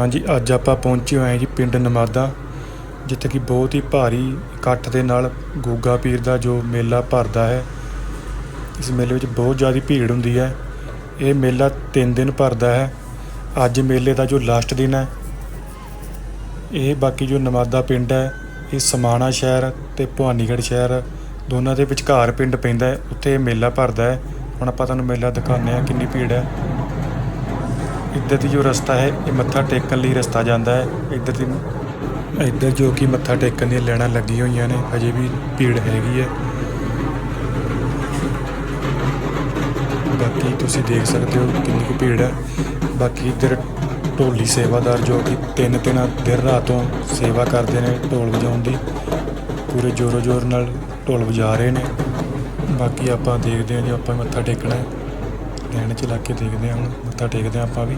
ਹਾਂਜੀ, ਅੱਜ ਆਪਾਂ ਪਹੁੰਚੇ ਹੋਏ ਹਾਂ ਜੀ ਪਿੰਡ ਨਮਾਦਾ, ਜਿੱਥੇ ਕਿ ਬਹੁਤ ਹੀ ਭਾਰੀ ਇਕੱਠ ਦੇ ਨਾਲ ਗੋਗਾ ਪੀਰ ਦਾ ਜੋ ਮੇਲਾ ਭਰਦਾ ਹੈ, ਇਸ ਮੇਲੇ ਵਿੱਚ ਬਹੁਤ ਜ਼ਿਆਦਾ ਭੀੜ ਹੁੰਦੀ ਹੈ। ਇਹ ਮੇਲਾ 3 ਦਿਨ ਭਰਦਾ ਹੈ। ਅੱਜ ਮੇਲੇ ਦਾ ਜੋ ਲਾਸਟ ਦਿਨ ਹੈ, ਇਹ ਬਾਕੀ ਜੋ ਨਮਾਦਾ ਪਿੰਡ ਹੈ, ਇਹ ਸਮਾਣਾ ਸ਼ਹਿਰ ਤੇ ਭਵਾਨੀਗੜ੍ਹ ਸ਼ਹਿਰ, ਦੋਨਾਂ ਦੇ ਵਿਚਕਾਰ ਪਿੰਡ ਪੈਂਦਾ ਹੈ, ਉੱਥੇ ਇਹ ਮੇਲਾ ਭਰਦਾ ਹੈ। ਹੁਣ ਆਪਾਂ ਤੁਹਾਨੂੰ ਮੇਲਾ ਦਿਖਾਉਂਦੇ ਹਾਂ ਕਿੰਨੀ ਭੀੜ ਹੈ। ਇੱਧਰ ਦੀ ਜੋ ਰਸਤਾ ਹੈ, ਇਹ ਮੱਥਾ ਟੇਕਣ ਲਈ ਰਸਤਾ ਜਾਂਦਾ ਹੈ। ਇੱਧਰ ਦੀ ਇੱਧਰ ਜੋ ਕਿ ਮੱਥਾ ਟੇਕਣ ਦੀਆਂ ਲੈਣਾ ਲੱਗੀ ਹੋਈਆਂ ਨੇ, ਹਜੇ ਵੀ ਭੀੜ ਹੈਗੀ ਹੈ। ਬਾਕੀ ਤੁਸੀਂ ਦੇਖ ਸਕਦੇ ਹੋ ਕਿੰਨੀ ਕੁ ਭੀੜ ਹੈ। ਬਾਕੀ ਇੱਧਰ ਢੋਲੀ ਸੇਵਾਦਾਰ ਜੋ ਕਿ ਤਿੰਨ ਤਿੰਨ ਦਿਨ ਰਾਤੋਂ ਸੇਵਾ ਕਰਦੇ ਨੇ ਢੋਲ ਵਜਾਉਣ ਦੀ, ਪੂਰੇ ਜ਼ੋਰੋ ਜ਼ੋਰ ਨਾਲ ਢੋਲ ਵਜਾ ਰਹੇ ਨੇ। ਬਾਕੀ ਆਪਾਂ ਦੇਖਦੇ ਹਾਂ ਜੀ, ਆਪਾਂ ਮੱਥਾ ਟੇਕਣਾ ਹੈ। ਲੈਣ ਚ ਲੱਗ ਕੇ ਦੇਖਦੇ ਹਾਂ ਹੁਣ ਮੱਥਾ ਟੇਕਦੇ ਹਾਂ ਆਪਾਂ ਵੀ।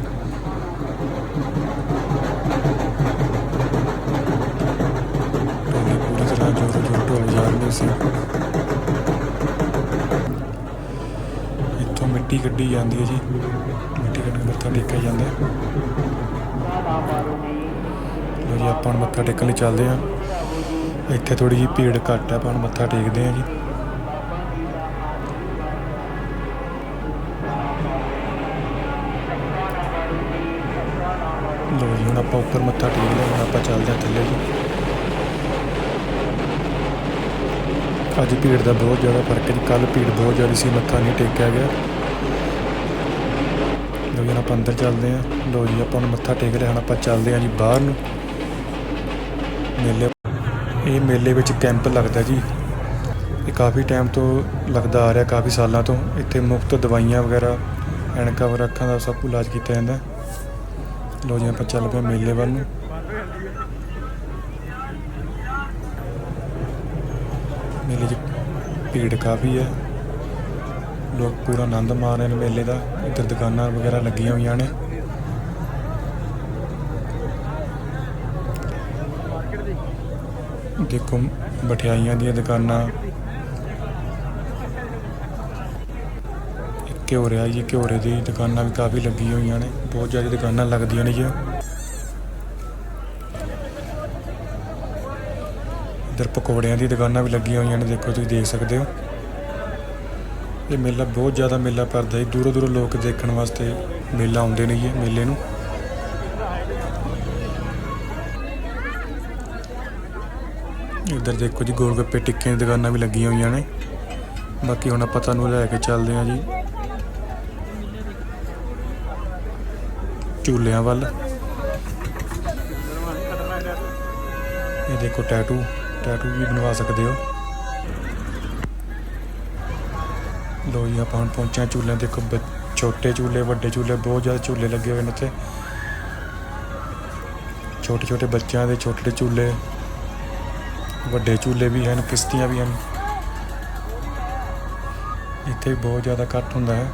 ਪੂਰੀ ਤਰ੍ਹਾਂ ਜ਼ੋਰ ਜ਼ੋਰ ਢੋਲ ਜਾ ਰਹੇ ਸੀ। ਇੱਥੋਂ ਮਿੱਟੀ ਕੱਢੀ ਜਾਂਦੀ ਹੈ ਜੀ। ਮਿੱਟੀ ਕੱਢ ਕੇ ਮੱਥਾ ਟੇਕਿਆ ਜਾਂਦਾ ਹੈ। ਲੋ ਜੀ, ਆਪਾਂ ਮੱਥਾ ਟੇਕਣ ਲਈ ਚੱਲਦੇ ਹਾਂ। ਇੱਥੇ ਥੋੜੀ ਜਿਹੀ ਭੀੜ ਘੱਟ ਹੈ, ਆਪਾਂ ਹੁਣ ਮੱਥਾ ਟੇਕਦੇ ਹਾਂ ਜੀ। ਹੁਣ ਆਪਾਂ ਉੱਪਰ ਮੱਥਾ ਟੇਕ ਲਿਆ, ਹੁਣ ਆਪਾਂ ਚੱਲਦੇ ਹਾਂ ਥੱਲੇ ਜੀ। ਅੱਜ ਭੀੜ ਦਾ ਬਹੁਤ ਜ਼ਿਆਦਾ ਫ਼ਰਕ ਹੈ ਜੀ ਕੱਲ ਭੀੜ ਬਹੁਤ ਜ਼ਿਆਦਾ ਸੀ, ਮੱਥਾ ਨਹੀਂ ਟੇਕਿਆ ਗਿਆ। ਲੋ ਜੀ ਆਪਾਂ ਅੰਦਰ ਚੱਲਦੇ ਹਾਂ। ਲੋ ਜੀ, ਆਪਾਂ ਹੁਣ ਮੱਥਾ ਟੇਕ ਲਿਆ, ਹੁਣ ਆਪਾਂ ਚੱਲਦੇ ਹਾਂ ਜੀ ਬਾਹਰ ਨੂੰ। ਮੇਲੇ ਇਹ ਮੇਲੇ ਵਿੱਚ ਕੈਂਪ ਲੱਗਦਾ ਜੀ। ਇਹ ਕਾਫੀ ਟਾਈਮ ਤੋਂ ਲੱਗਦਾ ਆ ਰਿਹਾ, ਕਾਫੀ ਸਾਲਾਂ ਤੋਂ। ਇੱਥੇ ਮੁਫਤ ਦਵਾਈਆਂ ਵਗੈਰਾ, ਐਨਕਾਂ ਵਗੈਰਾ ਅੱਖਾਂ ਦਾ ਸਭ ਇਲਾਜ ਕੀਤਾ ਜਾਂਦਾ। ਲੋ ਜੀ, ਆਪਾਂ ਚੱਲ ਪਏ ਮੇਲੇ ਵੱਲ ਨੂੰ। ਮੇਲੇ 'ਚ ਭੀੜ ਕਾਫੀ ਹੈ। ਲੋਕ ਪੂਰਾ ਆਨੰਦ ਮਾਣ ਰਹੇ ਨੇ ਮੇਲੇ ਦਾ। ਇੱਧਰ ਦੁਕਾਨਾਂ ਵਗੈਰਾ ਲੱਗੀਆਂ ਹੋਈਆਂ ਨੇ। ਦੇਖੋ, ਮਠਿਆਈਆਂ ਦੀਆਂ ਦੁਕਾਨਾਂ ਘਿਓਰੇ ਆ ਜੀ, ਘਿਓਰੇ ਦੀ ਦੁਕਾਨਾਂ ਵੀ ਕਾਫੀ ਲੱਗੀਆਂ ਹੋਈਆਂ ਨੇ, ਬਹੁਤ ਜ਼ਿਆਦਾ ਦੁਕਾਨਾਂ ਲੱਗਦੀਆਂ ਨੇ ਜੀ। ਇੱਧਰ ਪਕੌੜਿਆਂ ਦੀ ਦੁਕਾਨਾਂ ਵੀ ਲੱਗੀਆਂ ਹੋਈਆਂ ਨੇ, ਦੇਖੋ ਤੁਸੀਂ ਦੇਖ ਸਕਦੇ ਹੋ। ਇਹ ਮੇਲਾ ਬਹੁਤ ਜ਼ਿਆਦਾ ਮੇਲਾ ਭਰਦਾ ਹੈ ਦੂਰੋਂ ਦੂਰੋਂ ਲੋਕ ਦੇਖਣ ਵਾਸਤੇ ਮੇਲਾ ਆਉਂਦੇ ਨੇ ਜੀ ਇਹ ਮੇਲੇ ਨੂੰ। ਇੱਧਰ ਦੇਖੋ ਜੀ, ਗੋਲਗੱਪੇ ਟਿੱਕਿਆਂ ਦੀ ਦੁਕਾਨਾਂ ਵੀ ਲੱਗੀਆਂ ਹੋਈਆਂ ਨੇ। ਬਾਕੀ ਹੁਣ ਆਪਾਂ ਤੁਹਾਨੂੰ ਲੈ ਕੇ ਚੱਲਦੇ ਹਾਂ ਜੀ। ਝੂਲਿਆਂ ਵੱਲ। ਇਹ ਦੇਖੋ ਟੈਟੂ ਟੈਟੂ ਵੀ ਬਣਵਾ ਸਕਦੇ ਹੋ। ਲੋ ਜੀ, ਆਪਾਂ ਹੁਣ ਪਹੁੰਚਿਆ ਝੂਲਿਆਂ ਦੇਖੋ ਬ- ਛੋਟੇ ਝੂਲੇ, ਵੱਡੇ ਝੂਲੇ, ਬਹੁਤ ਜ਼ਿਆਦਾ ਝੂਲੇ ਲੱਗੇ ਹੋਏ ਨੇ ਇੱਥੇ ਛੋਟੇ ਛੋਟੇ ਬੱਚਿਆਂ ਦੇ ਛੋਟੇ ਛੋਟੇ ਝੂਲੇ। ਵੱਡੇ ਝੂਲੇ ਵੀ ਹਨ, ਕਿਸ਼ਤੀਆਂ ਵੀ ਹਨ। ਇੱਥੇ ਬਹੁਤ ਜ਼ਿਆਦਾ ਇਕੱਠ ਹੁੰਦਾ ਹੈ।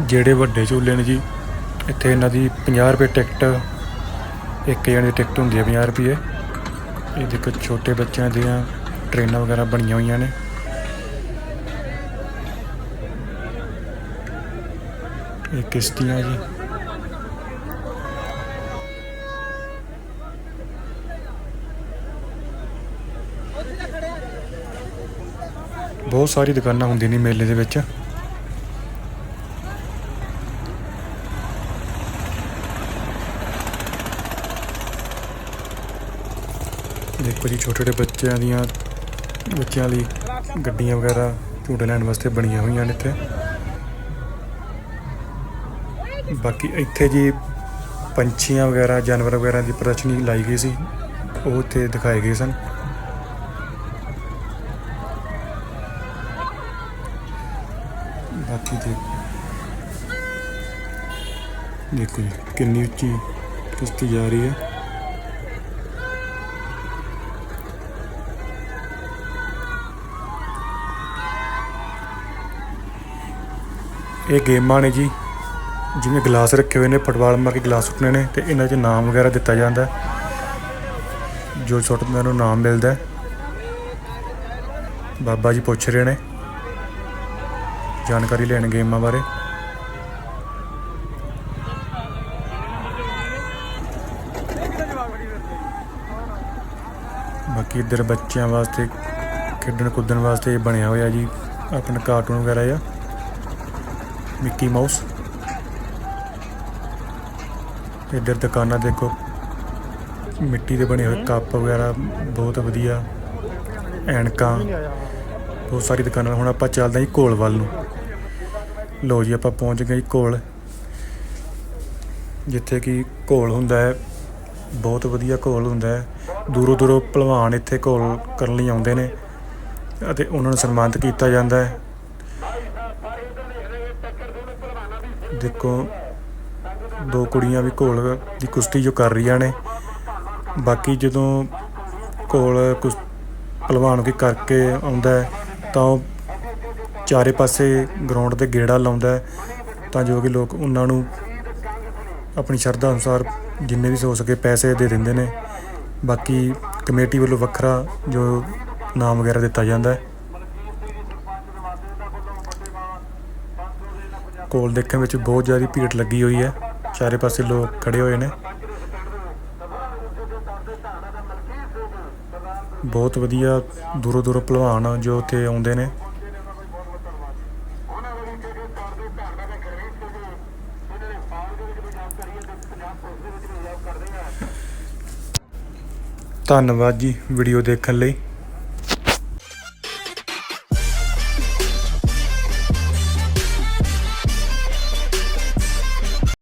ਜਿਹੜੇ ਵੱਡੇ ਝੂਲੇ ਨੇ ਜੀ ਇੱਥੇ ਇਹਨਾਂ ਦੀ 50 ਰੁਪਏ ਟਿਕਟ, ਇੱਕ ਜਣੇ ਦੀ ਟਿਕਟ ਹੁੰਦੀ ਹੈ 50 ਰੁਪਏ। ਇਹ ਦੇਖੋ ਛੋਟੇ ਬੱਚਿਆਂ ਦੀਆਂ ਟ੍ਰੇਨਾਂ ਵਗੈਰਾ ਬਣੀਆਂ ਹੋਈਆਂ ਨੇ। ਇਹ ਕਿਸ਼ਤੀਆਂ ਜੀ। ਬਹੁਤ ਸਾਰੀ ਦੁਕਾਨਾਂ ਹੁੰਦੀਆਂ ਨੇ ਮੇਲੇ ਦੇ ਵਿੱਚ। ਦੇਖੋ ਜੀ ਛੋਟੇ ਛੋਟੇ ਬੱਚਿਆਂ ਦੀਆਂ, ਬੱਚਿਆਂ ਲਈ ਗੱਡੀਆਂ ਵਗੈਰਾ ਝੂਟੇ ਲੈਣ ਵਾਸਤੇ ਬਣੀਆਂ ਹੋਈਆਂ ਨੇ ਇੱਥੇ। ਬਾਕੀ ਇੱਥੇ ਜੀ ਪੰਛੀਆਂ ਵਗੈਰਾ, ਜਾਨਵਰ ਵਗੈਰਾ ਦੀ ਪ੍ਰਦਰਸ਼ਨੀ ਲਾਈ ਗਈ ਸੀ। ਉਹ ਇੱਥੇ ਦਿਖਾਏ ਗਏ ਸਨ। ਬਾਕੀ ਦੇ ਦੇਖੋ ਜੀ, ਕਿੰਨੀ ਉੱਚੀ ਕਿਸ਼ਤੀ ਜਾ ਰਹੀ ਹੈ। ਇਹ ਗੇਮਾਂ ਨੇ ਜੀ, ਜਿਵੇਂ ਗਲਾਸ ਰੱਖੇ ਹੋਏ ਨੇ, ਫੁੱਟਬਾਲ ਮਾਰ ਕੇ ਗਲਾਸ ਸੁੱਟਨੇ ਨੇ ਤੇ ਇਹਨਾਂ 'ਚ ਨਾਮ ਵਗੈਰਾ ਦਿੱਤਾ ਜਾਂਦਾ। ਜੋ ਸੁੱਟਦਾ ਨੂੰ ਨਾਮ ਮਿਲਦਾ ਬਾਬਾ ਜੀ ਪੁੱਛ ਰਹੇ ਨੇ ਜਾਣਕਾਰੀ ਲੈਣ ਗੇਮਾਂ ਬਾਰੇ। ਬਾਕੀ ਇੱਧਰ ਬੱਚਿਆਂ ਵਾਸਤੇ ਖੇਡਣ ਕੁੱਦਣ ਵਾਸਤੇ ਬਣਿਆ ਹੋਇਆ ਜੀ, ਆਪਣਾ ਕਾਰਟੂਨ ਵਗੈਰਾ ਆ ਮਿੱਕੀ ਮਾਊਸ ਇੱਧਰ ਦੁਕਾਨਾਂ ਦੇਖੋ। ਮਿੱਟੀ ਦੇ ਬਣੇ ਹੋਏ ਕੱਪ ਵਗੈਰਾ ਬਹੁਤ ਵਧੀਆ। ਐਨਕਾਂ। ਬਹੁਤ ਸਾਰੀ ਦੁਕਾਨਾਂ ਹੁਣ ਆਪਾਂ ਚੱਲਦੇ ਹਾਂ ਜੀ ਘੋਲ ਵੱਲ ਨੂੰ। ਲੋ ਜੀ ਆਪਾਂ ਪਹੁੰਚ ਗਏ ਘੋਲ ਜਿੱਥੇ ਕਿ ਘੋਲ ਹੁੰਦਾ ਹੈ। ਬਹੁਤ ਵਧੀਆ ਘੋਲ ਹੁੰਦਾ ਹੈ। ਦੂਰੋਂ ਦੂਰੋਂ ਭਲਵਾਨ ਇੱਥੇ ਘੋਲ ਕਰਨ ਲਈ ਆਉਂਦੇ ਨੇ। ਅਤੇ ਉਹਨਾਂ ਨੂੰ ਸਨਮਾਨਿਤ ਕੀਤਾ ਜਾਂਦਾ ਹੈ। ਦੇਖੋ, ਦੋ ਕੁੜੀਆਂ ਵੀ ਘੋਲ ਦੀ ਕੁਸ਼ਤੀ ਜੋ ਕਰ ਰਹੀਆਂ ਨੇ। ਬਾਕੀ ਜਦੋਂ ਘੋਲ ਕੁਸ ਭਲਵਾਨ ਕੋਈ ਕਰਕੇ ਆਉਂਦਾ ਤਾਂ ਉਹ ਚਾਰੇ ਪਾਸੇ ਗਰਾਊਂਡ ਤੇ ਗੇੜਾ ਲਾਉਂਦਾ ਤਾਂ ਜੋ ਕਿ ਲੋਕ ਉਹਨਾਂ ਨੂੰ ਆਪਣੀ ਸ਼ਰਧਾ ਅਨੁਸਾਰ ਜਿੰਨੇ ਵੀ ਹੋ ਸਕੇ ਪੈਸੇ ਦੇ ਦਿੰਦੇ ਨੇ। ਬਾਕੀ ਕਮੇਟੀ ਵੱਲੋਂ ਵੱਖਰਾ ਜੋ ਨਾਮ ਵਗੈਰਾ ਦਿੱਤਾ ਜਾਂਦਾ ਹੈ। ਕੋਲ ਦੇਖਣ ਵਿੱਚ ਬਹੁਤ ਜ਼ਿਆਦਾ ਭੀੜ ਲੱਗੀ ਹੋਈ ਹੈ। ਚਾਰੇ ਪਾਸੇ ਲੋਕ ਖੜੇ ਹੋਏ ਨੇ। ਬਹੁਤ ਵਧੀਆ ਦੂਰੋਂ ਦੂਰੋਂ ਭਲਵਾਨ ਜੋ ਉੱਥੇ ਆਉਂਦੇ ਨੇ। ਧੰਨਵਾਦ ਜੀ ਵੀਡੀਓ ਦੇਖਣ ਲਈ।